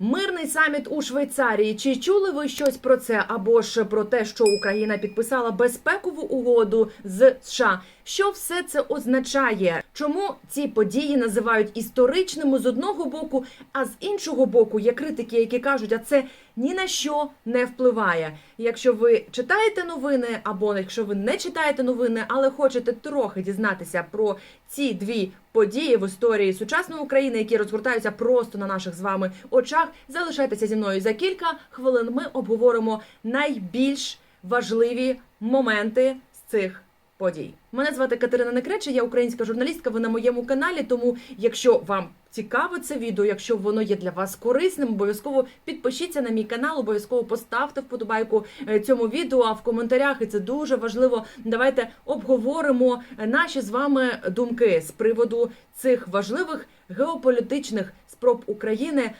Мирний саміт у Швейцарії. Чи чули ви щось про це? Або ж про те, що Україна підписала безпекову угоду з США? Що все це означає? Чому ці події називають історичними з одного боку, а з іншого боку є критики, які кажуть, а це ні на що не впливає. Якщо ви читаєте новини, або якщо ви не читаєте новини, але хочете трохи дізнатися про ці дві події в історії сучасної України, які розгортаються просто на наших з вами очах, залишайтеся зі мною за кілька хвилин. Ми обговоримо найбільш важливі моменти з цих подій. Мене звати Катерина Некреча, я українська журналістка. Ви на моєму каналі. Тому, якщо вам цікаво це відео, якщо воно є для вас корисним, обов'язково підпишіться на мій канал, обов'язково поставте вподобайку е, цьому відео. А в коментарях і це дуже важливо. Давайте обговоримо е, наші з вами думки з приводу цих важливих геополітичних спроб України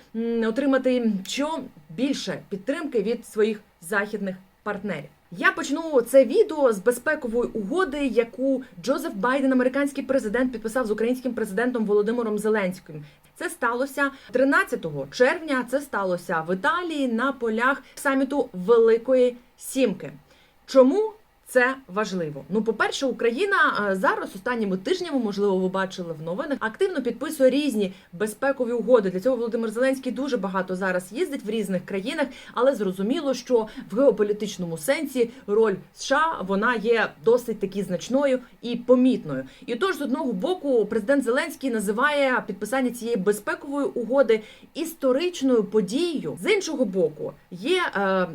отримати що більше підтримки від своїх західних партнерів. Я почну це відео з безпекової угоди, яку Джозеф Байден, американський президент, підписав з українським президентом Володимиром Зеленським. Це сталося 13 червня. Це сталося в Італії на полях саміту Великої Сімки. Чому? Це важливо. Ну, по-перше, Україна е, зараз останніми тижнями, можливо, ви бачили в новинах, активно підписує різні безпекові угоди. Для цього Володимир Зеленський дуже багато зараз їздить в різних країнах, але зрозуміло, що в геополітичному сенсі роль США вона є досить таки значною і помітною. І тож, з одного боку, президент Зеленський називає підписання цієї безпекової угоди історичною подією. З іншого боку, є е,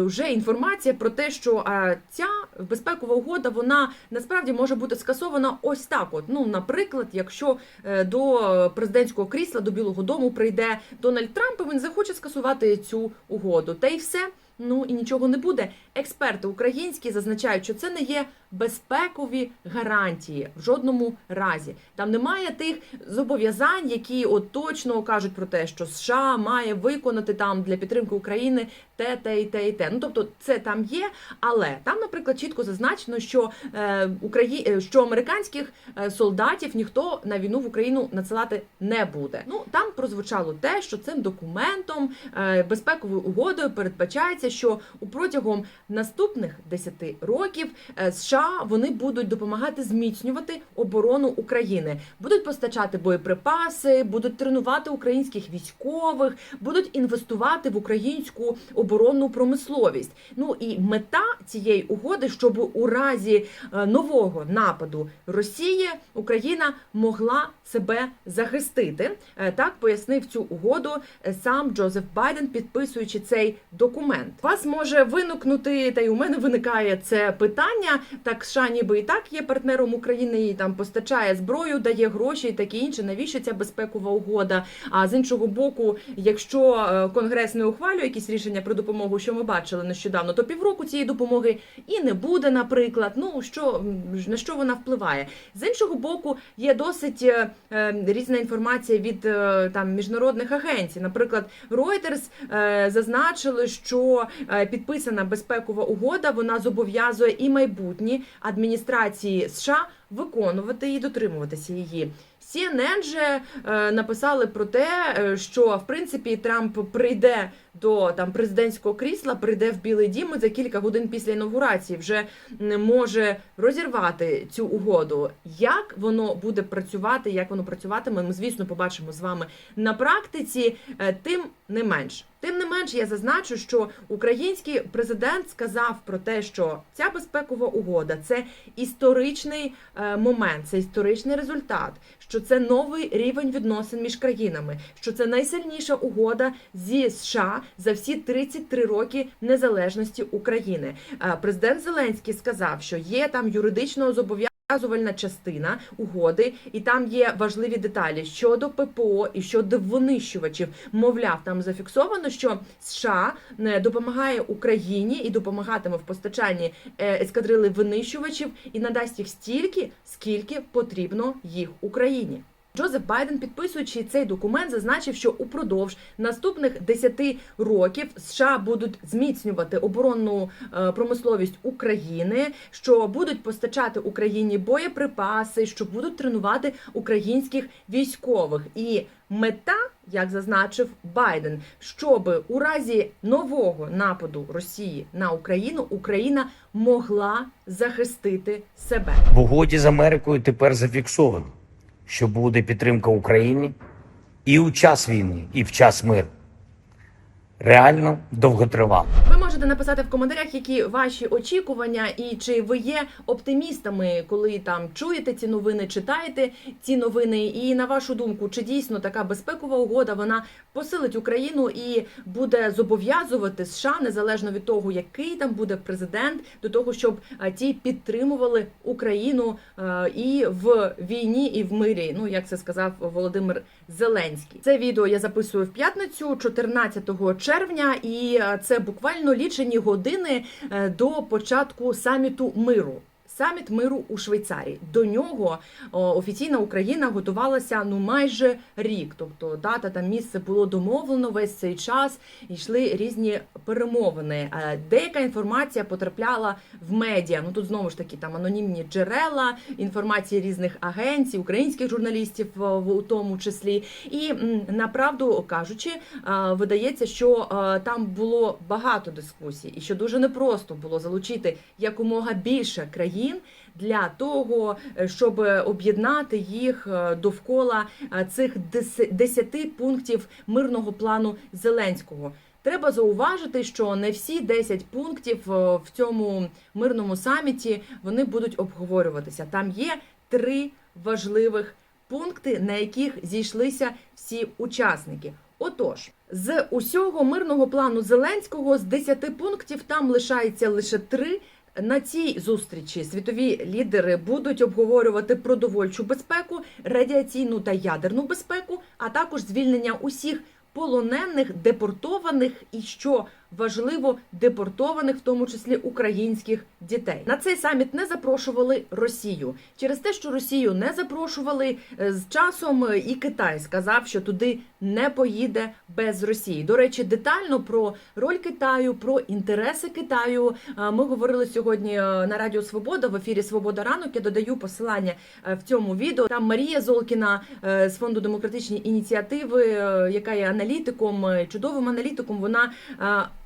вже інформація про те, що е, ця безпекова угода вона насправді може бути скасована ось так. От ну, наприклад, якщо е, до президентського крісла до Білого Дому прийде Дональд Трамп, і він захоче скасувати цю угоду, та й все. Ну і нічого не буде. Експерти українські зазначають, що це не є безпекові гарантії в жодному разі. Там немає тих зобов'язань, які от точно кажуть про те, що США має виконати там для підтримки України те, те і те і те. Ну тобто, це там є, але там, наприклад, чітко зазначено, що е, Украї... е, що американських е, солдатів ніхто на війну в Україну надсилати не буде. Ну там прозвучало те, що цим документом безпековою угодою передбачається, що у протягом наступних 10 років е, Вони будуть допомагати зміцнювати оборону України, будуть постачати боєприпаси, будуть тренувати українських військових, будуть інвестувати в українську оборонну промисловість. Ну і мета цієї угоди, щоб у разі е, нового нападу Росії Україна могла себе захистити. Е, Так пояснив цю угоду е, сам Джозеф Байден, підписуючи цей документ. Вас може виникнути, та й у мене виникає це питання. Так, США ніби і так є партнером України, і там постачає зброю, дає гроші і таке інше. Навіщо ця безпекова угода? А з іншого боку, якщо е, конгрес не ухвалює якісь рішення про допомогу, що ми бачили нещодавно, то півроку цієї допомоги і не буде, наприклад. Ну що на що вона впливає? З іншого боку, є досить е, е, різна інформація від е, там міжнародних агенцій. Наприклад, Reuters е, зазначили, що е, підписана безпекова угода вона зобов'язує і майбутні адміністрації США виконувати і дотримуватися її. CNN же е, написали про те, е, що в принципі Трамп прийде до там президентського крісла, прийде в Білий Дім за кілька годин після інаугурації вже м, може розірвати цю угоду. Як воно буде працювати, як воно працюватиме, ми звісно побачимо з вами на практиці. Е, Тим не менш, тим не менш, я зазначу, що український президент сказав про те, що ця безпекова угода це історичний е, момент, це історичний результат, що це новий рівень відносин між країнами, що це найсильніша угода зі США за всі 33 роки незалежності України. Е, Президент Зеленський сказав, що є там юридичного зобов'язання. Розв'язувальна частина угоди, і там є важливі деталі щодо ППО і щодо винищувачів. Мовляв, там зафіксовано, що США е, допомагає Україні і допомагатиме в постачанні е, ескадрили винищувачів і надасть їх стільки, скільки потрібно їх Україні. Джозеф Байден, підписуючи цей документ, зазначив, що упродовж наступних 10 років США будуть зміцнювати оборонну е, промисловість України, що будуть постачати Україні боєприпаси, що будуть тренувати українських військових. І мета як зазначив Байден, щоб у разі нового нападу Росії на Україну Україна могла захистити себе. В угоді з Америкою тепер зафіксовано, що буде підтримка Україні і у час війни, і в час миру. Реально довготривало. Ви можете написати в коментарях, які ваші очікування, і чи ви є оптимістами, коли там чуєте ці новини, читаєте ці новини. І на вашу думку, чи дійсно така безпекова угода вона посилить Україну і буде зобов'язувати США незалежно від того, який там буде президент, до того, щоб ті підтримували Україну і в війні, і в мирі. Ну як це сказав Володимир Зеленський. Це відео я записую в п'ятницю, 14 червня, і е, це буквально лічені години е, до початку саміту миру. Саміт миру у Швейцарії. До нього офіційна Україна готувалася ну майже рік. Тобто дата та місце було домовлено весь цей час. Йшли різні перемовини. Е, Деяка інформація потрапляла в медіа. Ну тут знову ж таки там анонімні джерела, інформації різних агенцій, українських журналістів у тому числі. І направду кажучи, е, видається, що е, там було багато дискусій, і що дуже непросто було залучити якомога більше країн для того, е, щоб об'єднати їх е, довкола е, цих дес- 10 пунктів мирного плану Зеленського. Треба зауважити, що не всі 10 пунктів е, в цьому мирному саміті вони будуть обговорюватися. Там є три важливих пункти, на яких зійшлися всі учасники. Отож, з усього мирного плану Зеленського з 10 пунктів там лишається лише три. На цій зустрічі світові лідери будуть обговорювати продовольчу безпеку, радіаційну та ядерну безпеку, а також звільнення усіх полонених, депортованих і що важливо, депортованих, в тому числі українських дітей. На цей саміт не запрошували Росію через те, що Росію не запрошували е, з часом. е, І Китай сказав, що туди не поїде без Росії. До речі, детально про роль Китаю, про інтереси Китаю. е, Ми говорили сьогодні на Радіо Свобода в ефірі Свобода ранок. Я додаю посилання в цьому відео. Там Марія Золкіна з фонду демократичні ініціативи, яка є аналітиком, чудовим аналітиком. Вона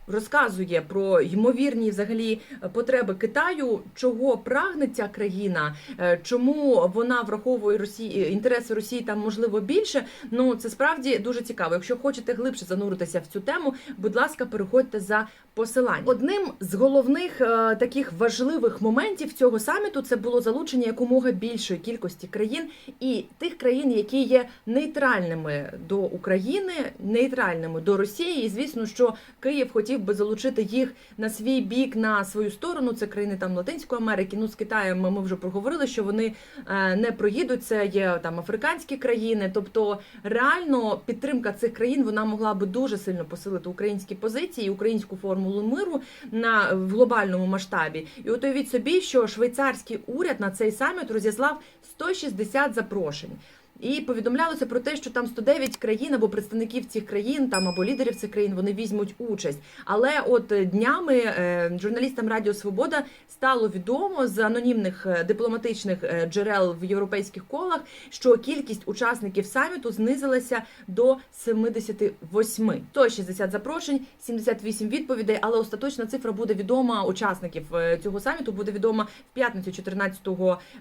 розказує про ймовірні взагалі потреби Китаю, чого прагне ця країна, е, чому вона враховує Росії інтереси Росії там можливо більше. Ну це справді дуже цікаво. Якщо хочете глибше зануритися в цю тему, будь ласка, переходьте за посилання. Одним з головних е, таких важливих моментів цього саміту це було залучення якомога більшої кількості країн і тих країн, які є нейтральними до України, нейтральними до Росії. І звісно, що Київ хотів би залучити їх на свій бік, на свою сторону. Це країни там Латинської Америки. Ну з Китаєм ми вже проговорили, що вони е, не проїдуть. Це є там африканські країни. Тобто, реально підтримка цих країн вона могла би дуже сильно посилити українські позиції, українську формулу миру на в глобальному масштабі. І от уявіть собі, що швейцарський уряд на цей саміт розіслав 160 запрошень. І повідомлялося про те, що там 109 країн або представників цих країн, там або лідерів цих країн вони візьмуть участь. Але от е, днями е, журналістам Радіо Свобода стало відомо з анонімних е, дипломатичних джерел в європейських колах, що кількість учасників саміту знизилася до 78. 160 запрошень, 78 відповідей, але остаточна цифра буде відома учасників цього саміту. Буде відома в п'ятницю, 14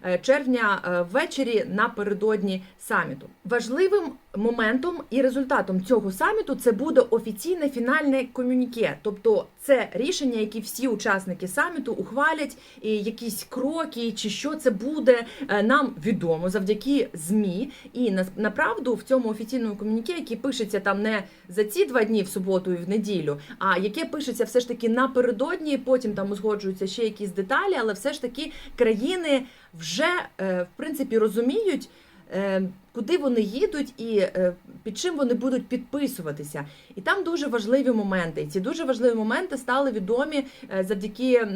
е, червня, ввечері напередодні саміту. Важливим моментом і результатом цього саміту це буде офіційне фінальне комюніке, тобто це рішення, які всі учасники саміту ухвалять, і якісь кроки, чи що це буде, е, нам відомо завдяки змі. І на- направду в цьому офіційному комюніке, який пишеться там не за ці два дні в суботу і в неділю, а яке пишеться все ж таки напередодні, потім там узгоджуються ще якісь деталі, але все ж таки країни вже е, в принципі розуміють. Е, Куди вони їдуть і е, під чим вони будуть підписуватися, і там дуже важливі моменти. Ці дуже важливі моменти стали відомі е, завдяки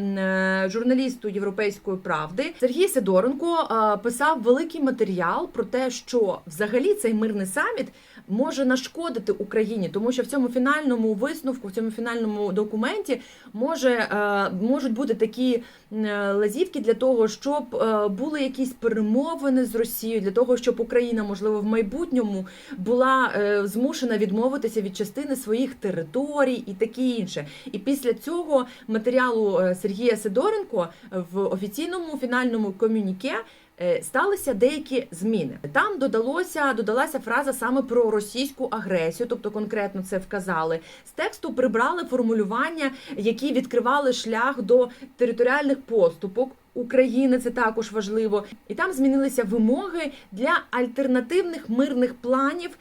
журналісту Європейської правди. Сергій Сидоренко писав великий матеріал про те, що взагалі цей мирний саміт може нашкодити Україні, тому що в цьому фінальному висновку, в цьому фінальному документі може е, можуть бути такі е, лазівки для того, щоб е, були якісь перемовини з Росією, для того, щоб Україна, можливо, в майбутньому була змушена відмовитися від частини своїх територій і таке інше. І після цього матеріалу Сергія Сидоренко в офіційному фінальному комюніке сталися деякі зміни. Там додалося додалася фраза саме про російську агресію, тобто конкретно це вказали. З тексту прибрали формулювання, які відкривали шлях до територіальних поступок. України це також важливо, і там змінилися вимоги для альтернативних мирних планів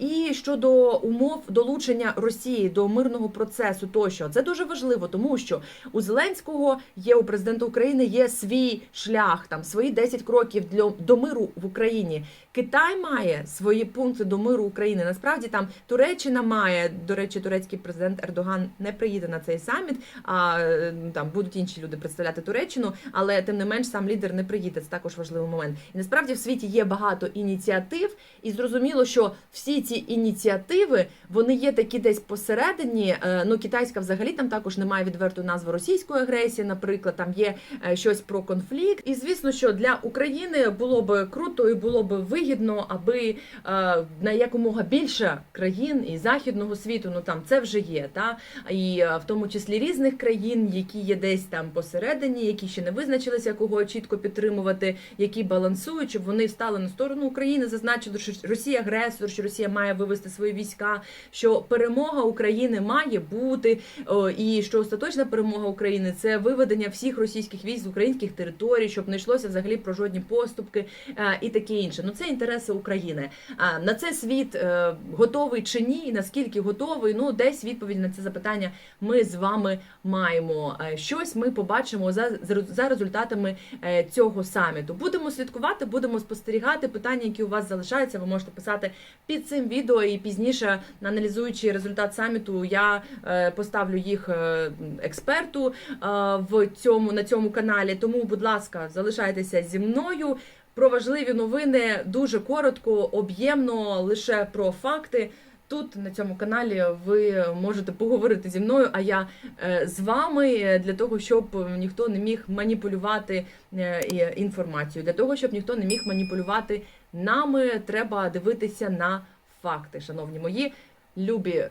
і щодо умов долучення Росії до мирного процесу. Тощо це дуже важливо, тому що у Зеленського є у президента України є свій шлях, там свої 10 кроків для до миру в Україні. Китай має свої пункти до миру України. Насправді там Туреччина має до речі, турецький президент Ердоган не приїде на цей саміт. А е, там будуть інші люди представляти Туреччину, але тим не менш сам лідер не приїде. Це також важливий момент. І насправді в світі є багато ініціатив, і зрозуміло, що всі ці ініціативи вони є такі десь посередині. Е, Ну, китайська взагалі там також немає відвертої назви російської агресії. Наприклад, там є е, щось про конфлікт. І звісно, що для України було б круто і було б вигідно, аби е, на якомога більше країн і західного світу, ну там це вже є, та і е, в тому числі різних країн, які є десь там посередині, які ще не визначилися, кого чітко підтримувати, які балансують, щоб вони стали на сторону України, зазначили, що Росія агресор, що Росія має вивести свої війська, що перемога України має бути, і що остаточна перемога України це виведення всіх російських військ з українських територій, щоб не йшлося взагалі про жодні поступки е, і таке інше. Ну це інтереси України. А на це світ е, готовий чи ні, наскільки готовий? Ну, десь відповідь на це запитання ми з вами маємо. Е, Щось ми побачимо за, за результатами е, цього саміту. Будемо слідкувати, будемо спостерігати. Питання, які у вас залишаються, ви можете писати під цим відео, і пізніше, аналізуючи результат саміту, я поставлю їх експерту в цьому на цьому каналі. Тому, будь ласка, залишайтеся зі мною. Про важливі новини дуже коротко, об'ємно, лише про факти. Тут на цьому каналі ви можете поговорити зі мною, а я е, з вами е, для того, щоб ніхто не міг маніпулювати е, інформацією. Для того, щоб ніхто не міг маніпулювати нами, треба дивитися на факти, шановні мої. Любі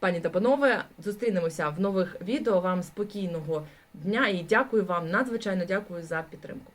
пані та панове, зустрінемося в нових відео. Вам спокійного дня і дякую вам надзвичайно дякую за підтримку.